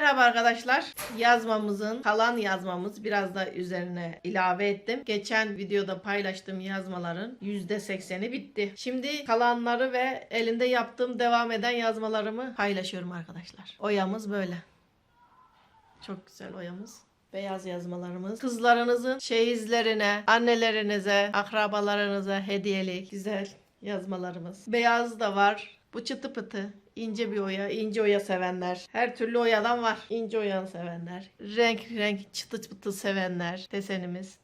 Merhaba arkadaşlar. Yazmamızın kalan yazmamız biraz da üzerine ilave ettim. Geçen videoda paylaştığım yazmaların %80'i bitti. Şimdi kalanları ve elinde yaptığım devam eden yazmalarımı paylaşıyorum arkadaşlar. Oyamız böyle. Çok güzel oyamız. Beyaz yazmalarımız. Kızlarınızın çeyizlerine, annelerinize, akrabalarınıza hediyelik güzel yazmalarımız. Beyaz da var. Bu çıtı pıtı. İnce bir oya. ince oya sevenler. Her türlü oyadan var. İnce oyanı sevenler. Renk renk çıtı pıtı sevenler. Desenimiz.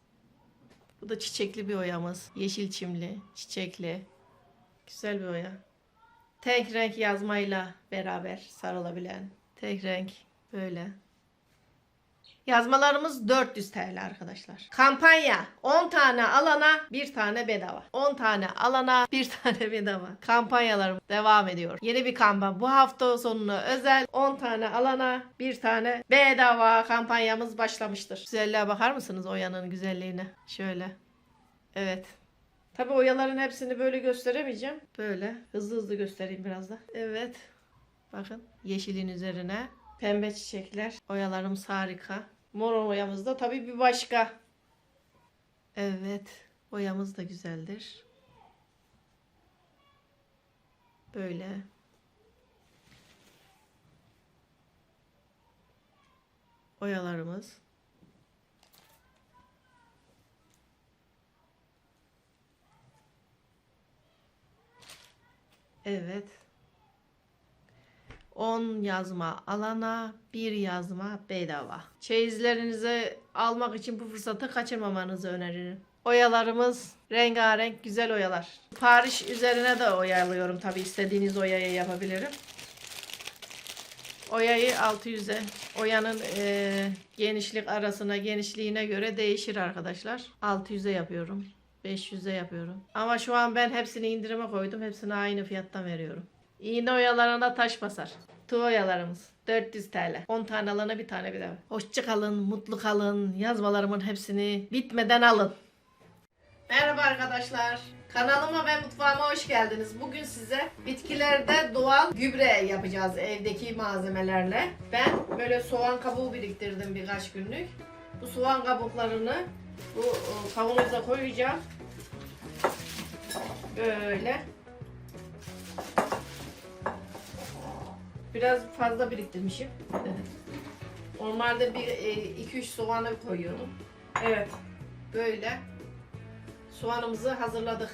Bu da çiçekli bir oyamız. Yeşil çimli, çiçekli. Güzel bir oya. Tek renk yazmayla beraber sarılabilen. Tek renk böyle. Yazmalarımız 400 TL arkadaşlar. Kampanya 10 tane alana bir tane bedava. 10 tane alana bir tane bedava. Kampanyalarım devam ediyor. Yeni bir kampanya. Bu hafta sonuna özel 10 tane alana bir tane bedava kampanyamız başlamıştır. Güzelliğe bakar mısınız oyanın güzelliğine? Şöyle. Evet. Tabi oyaların hepsini böyle gösteremeyeceğim. Böyle hızlı hızlı göstereyim biraz da. Evet. Bakın yeşilin üzerine pembe çiçekler. Oyalarımız harika. Mor oyamız da tabii bir başka. Evet. Oyamız da güzeldir. Böyle. Oyalarımız. Evet. 10 yazma alana, 1 yazma bedava. Çeyizlerinizi almak için bu fırsatı kaçırmamanızı öneririm. Oyalarımız rengarenk güzel oyalar. Paris üzerine de oyalıyorum tabi istediğiniz oyayı yapabilirim. Oyayı 600'e, oyanın eee, genişlik arasına, genişliğine göre değişir arkadaşlar. 600'e yapıyorum. 500'e yapıyorum. Ama şu an ben hepsini indirime koydum. Hepsini aynı fiyattan veriyorum. İğne oyalarına taş basar. Tığ oyalarımız 400 TL. 10 tane alana bir tane bir daha. Hoşça kalın, mutlu kalın. Yazmalarımın hepsini bitmeden alın. Merhaba arkadaşlar. Kanalıma ve mutfağıma hoş geldiniz. Bugün size bitkilerde doğal gübre yapacağız evdeki malzemelerle. Ben böyle soğan kabuğu biriktirdim birkaç günlük. Bu soğan kabuklarını bu e, kavanoza koyacağım. Böyle. Biraz fazla biriktirmişim. Normalde bir 2-3 soğanı koyuyordum. Evet. Böyle. Soğanımızı hazırladık.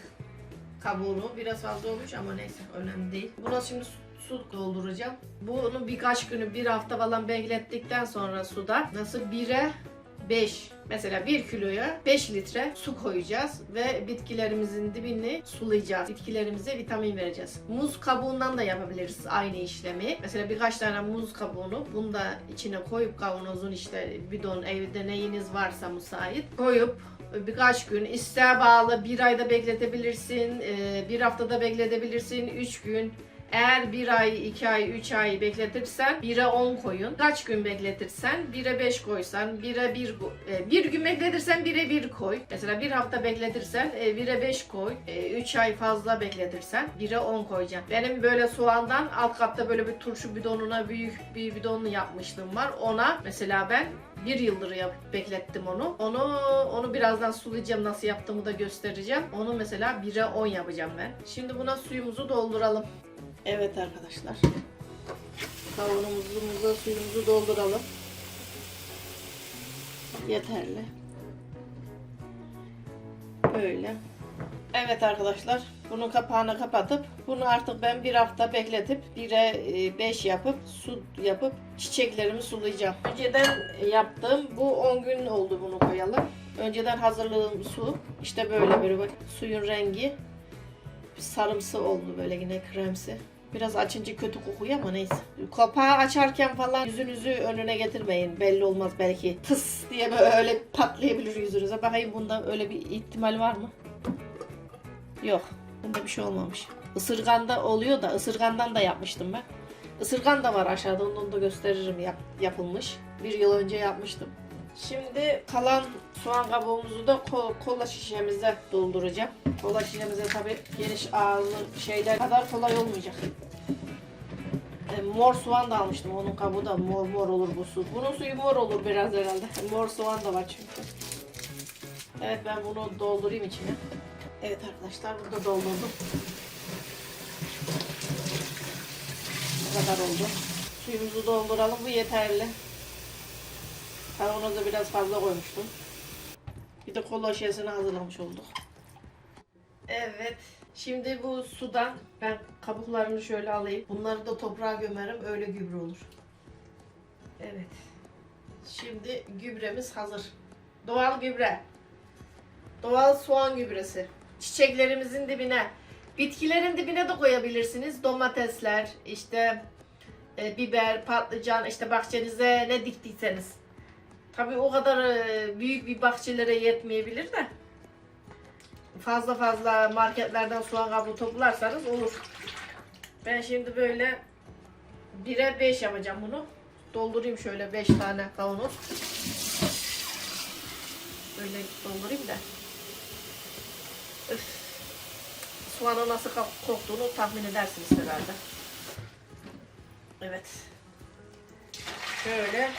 Kabuğunu. Biraz fazla olmuş ama neyse önemli değil. Buna şimdi su, su dolduracağım. Bunu birkaç günü bir hafta falan beklettikten sonra suda nasıl 1'e 5 mesela 1 kiloya 5 litre su koyacağız ve bitkilerimizin dibini sulayacağız. Bitkilerimize vitamin vereceğiz. Muz kabuğundan da yapabiliriz aynı işlemi. Mesela birkaç tane muz kabuğunu bunu da içine koyup kavanozun işte bidon evde neyiniz varsa müsait koyup birkaç gün isteğe bağlı bir ayda bekletebilirsin, e, bir haftada bekletebilirsin, 3 gün. Eğer bir ay, iki ay, üç ay bekletirsen 1'e 10 koyun. Kaç gün bekletirsen 1'e 5 koysan, 1'e 1 e, bir gün bekletirsen 1'e 1 koy. Mesela bir hafta bekletirsen e, 1'e 5 koy. 3 ay fazla bekletirsen 1'e 10 koyacaksın. Benim böyle soğandan alt katta böyle bir turşu bidonuna büyük bir bidonlu yapmışlığım var. Ona mesela ben bir yıldır yap, beklettim onu. Onu onu birazdan sulayacağım. Nasıl yaptığımı da göstereceğim. Onu mesela 1'e 10 yapacağım ben. Şimdi buna suyumuzu dolduralım. Evet arkadaşlar. Kavanozumuza suyumuzu dolduralım. Yeterli. Böyle. Evet arkadaşlar. Bunun kapağını kapatıp bunu artık ben bir hafta bekletip 1'e 5 yapıp su yapıp çiçeklerimi sulayacağım. Önceden yaptım. Bu 10 gün oldu bunu koyalım. Önceden hazırladığım su. işte böyle böyle bak suyun rengi sarımsı oldu böyle yine kremsi. Biraz açınca kötü kokuyor ama neyse. Kapağı açarken falan yüzünüzü önüne getirmeyin. Belli olmaz belki. Tıs diye böyle patlayabilir yüzünüze. Bakayım bunda öyle bir ihtimal var mı? Yok. Bunda bir şey olmamış. Isırganda oluyor da ısırgandan da yapmıştım ben. Isırgan da var aşağıda onu da gösteririm yap, yapılmış. Bir yıl önce yapmıştım. Şimdi kalan soğan kabuğumuzu da ko- kola şişemize dolduracağım. Kola şişemize tabi geniş ağızlı şeyler kadar kolay olmayacak. E, mor soğan da almıştım. Onun kabuğu da mor mor olur bu su. Bunun suyu mor olur biraz herhalde. Mor soğan da var çünkü. Evet ben bunu doldurayım içine. Evet arkadaşlar burada doldurdum. Bu kadar oldu. Suyumuzu dolduralım. Bu yeterli. Kavanoza biraz fazla koymuştum. Bir de kola şişesini hazırlamış olduk. Evet. Şimdi bu sudan ben kabuklarını şöyle alayım. Bunları da toprağa gömerim. Öyle gübre olur. Evet. Şimdi gübremiz hazır. Doğal gübre. Doğal soğan gübresi. Çiçeklerimizin dibine, bitkilerin dibine de koyabilirsiniz. Domatesler, işte e, biber, patlıcan, işte bahçenize ne diktiyseniz. Tabii o kadar e, büyük bir bahçelere yetmeyebilir de. Fazla fazla marketlerden soğan kabuğu toplarsanız olur. Ben şimdi böyle 1'e 5 yapacağım bunu. Doldurayım şöyle 5 tane kavanoz. Böyle doldurayım da. Soğanın nasıl kok- koktuğunu tahmin edersiniz herhalde. Evet. Şöyle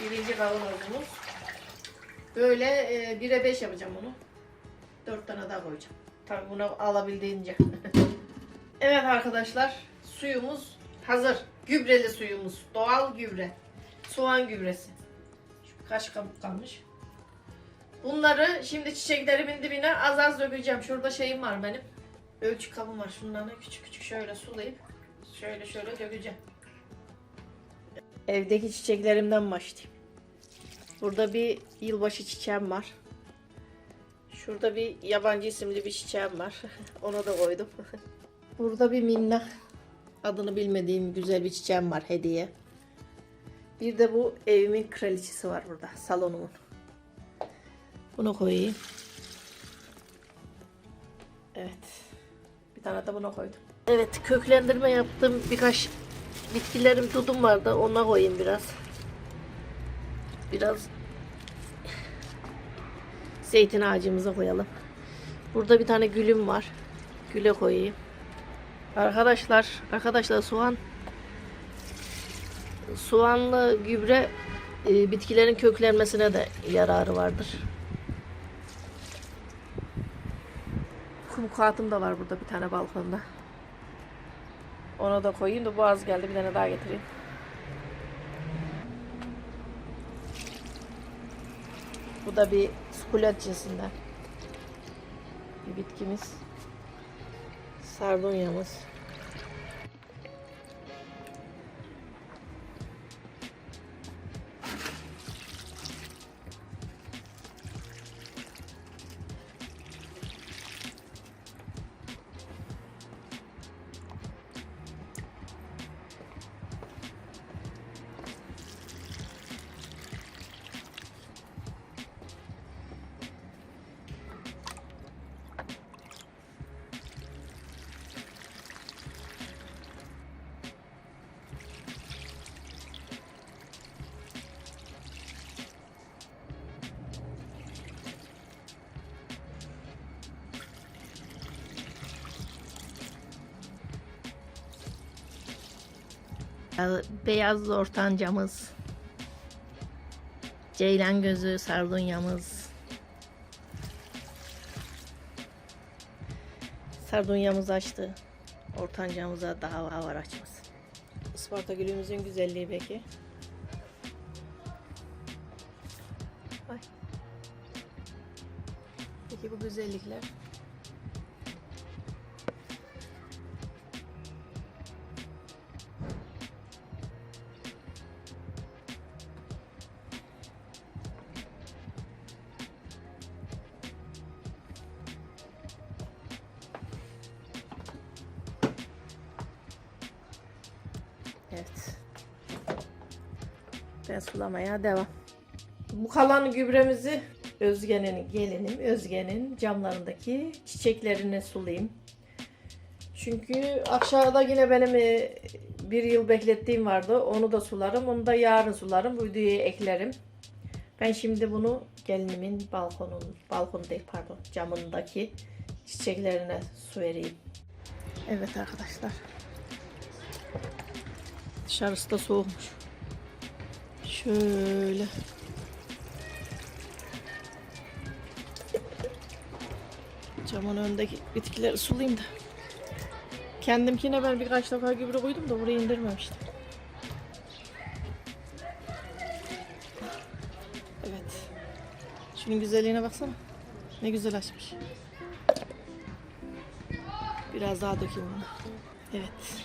birinci kavanozumuz. Böyle e, 1'e 5 yapacağım bunu. 4 tane daha koyacağım. Tabii bunu alabildiğince. evet arkadaşlar suyumuz hazır. Gübreli suyumuz. Doğal gübre. Soğan gübresi. Kaç kabuk kalmış. Bunları şimdi çiçeklerimin dibine az az dökeceğim. Şurada şeyim var benim. Ölçü kabım var. Şunları küçük küçük şöyle sulayıp şöyle şöyle dökeceğim. Evdeki çiçeklerimden başlayayım. Burada bir yılbaşı çiçeğim var. Şurada bir yabancı isimli bir çiçeğim var. Ona da koydum. Burada bir minnak adını bilmediğim güzel bir çiçeğim var hediye. Bir de bu evimin kraliçesi var burada salonumun. Bunu koyayım. Evet. Bir tane de buna koydum. Evet köklendirme yaptım. Birkaç bitkilerim tudum vardı. Ona koyayım biraz. Biraz zeytin ağacımıza koyalım. Burada bir tane gülüm var. Güle koyayım. Arkadaşlar, arkadaşlar soğan soğanlı gübre e, bitkilerin köklenmesine de yararı vardır. Kum kağıtım da var burada bir tane balkonda. Ona da koyayım da bu az geldi. Bir tane daha getireyim. Bu da bir cinsinden. Bir bitkimiz. Sardunyamız. Beyaz ortancamız. Ceylan gözü sardunyamız. Sardunyamız açtı. Ortancamıza daha var açmasın. Isparta gülümüzün güzelliği peki. Ay. Peki bu güzellikler. Ben sulamaya devam. Bu kalan gübremizi Özge'nin gelinim Özge'nin camlarındaki çiçeklerini sulayayım. Çünkü aşağıda yine benim e, bir yıl beklettiğim vardı. Onu da sularım. Onu da yarın sularım. Bu videoya eklerim. Ben şimdi bunu gelinimin balkonun, balkon değil pardon camındaki çiçeklerine su vereyim. Evet arkadaşlar. Dışarısı da soğukmuş. Şöyle. Camın önündeki bitkileri sulayayım da. Kendimkine ben birkaç defa gübre koydum da buraya indirmemiştim. Evet. Şunun güzelliğine baksana. Ne güzel açmış. Biraz daha dökeyim bunu. Evet.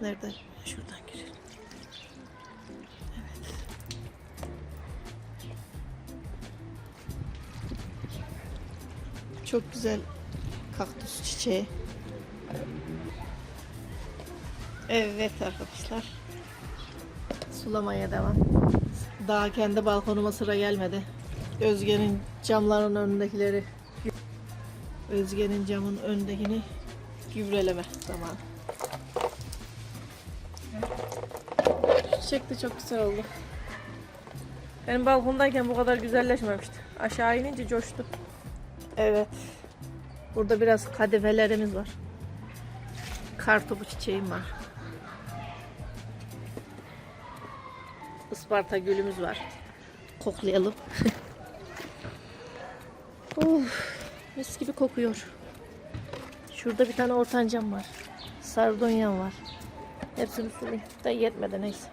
Nereden? Şuradan girelim. Çok güzel kaktüs çiçeği. Evet arkadaşlar. Sulamaya devam. Daha kendi balkonuma sıra gelmedi. Özge'nin camların önündekileri Özge'nin camın önündekini gübreleme zamanı. Çiçek de çok güzel oldu. Benim balkondayken bu kadar güzelleşmemişti. Aşağı inince coştu. Evet. Burada biraz kadifelerimiz var. Kartopu çiçeğim var. Isparta gülümüz var. Koklayalım. of, mis gibi kokuyor. Şurada bir tane ortancam var. Sardunyam var. Hepsini sulayayım. Da yetmedi neyse.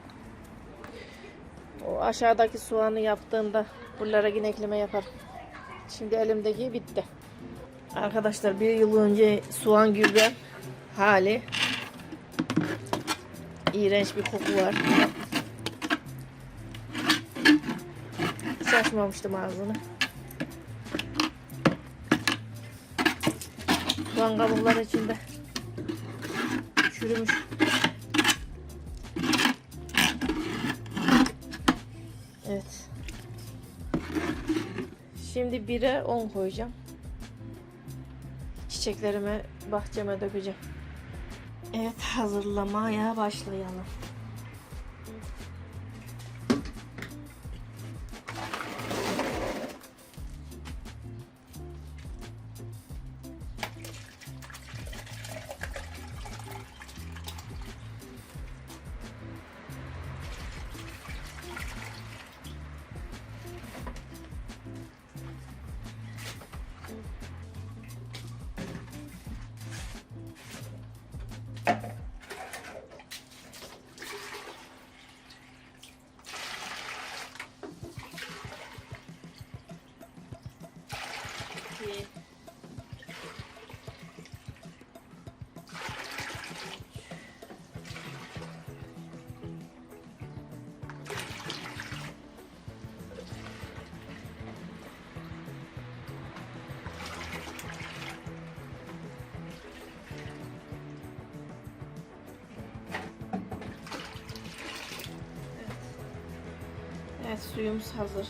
O aşağıdaki soğanı yaptığımda buralara yine ekleme yaparım. Şimdi elimdeki bitti. Arkadaşlar bir yıl önce soğan gübre hali iğrenç bir koku var. Hiç açmamıştım ağzını. Soğan kabukları içinde çürümüş. Evet. Şimdi 1'e 10 koyacağım. Çiçeklerime, bahçeme dökeceğim. Evet, hazırlamaya başlayalım. Evet suyumuz hazır.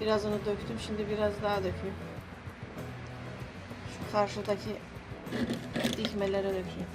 Birazını döktüm. Şimdi biraz daha dökeyim. Şu karşıdaki dikmelere dökeyim.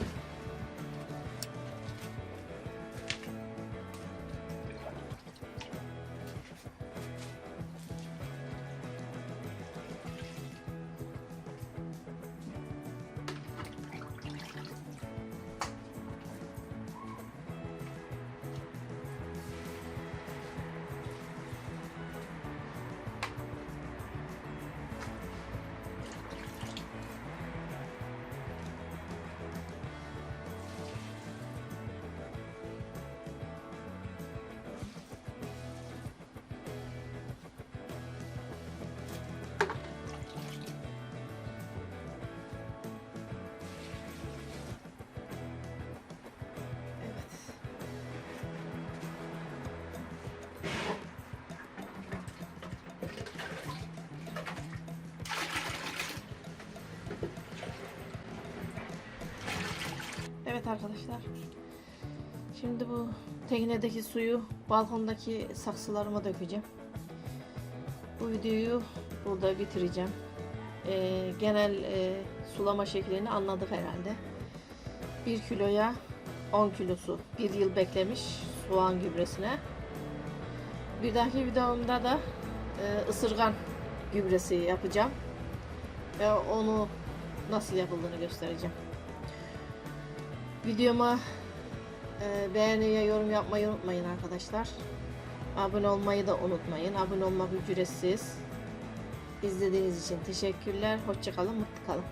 Evet arkadaşlar. Şimdi bu teknedeki suyu balkondaki saksılarıma dökeceğim. Bu videoyu burada bitireceğim. Ee, genel e, sulama şeklini anladık herhalde. 1 kiloya 10 kilosu bir yıl beklemiş soğan gübresine. Bir dahaki videomda da e, ısırgan gübresi yapacağım. Ve onu nasıl yapıldığını göstereceğim. Videoma Ee, beğeni ve yorum yapmayı unutmayın arkadaşlar. Abone olmayı da unutmayın. Abone olmak ücretsiz. İzlediğiniz için teşekkürler. Hoşçakalın, mutlu kalın.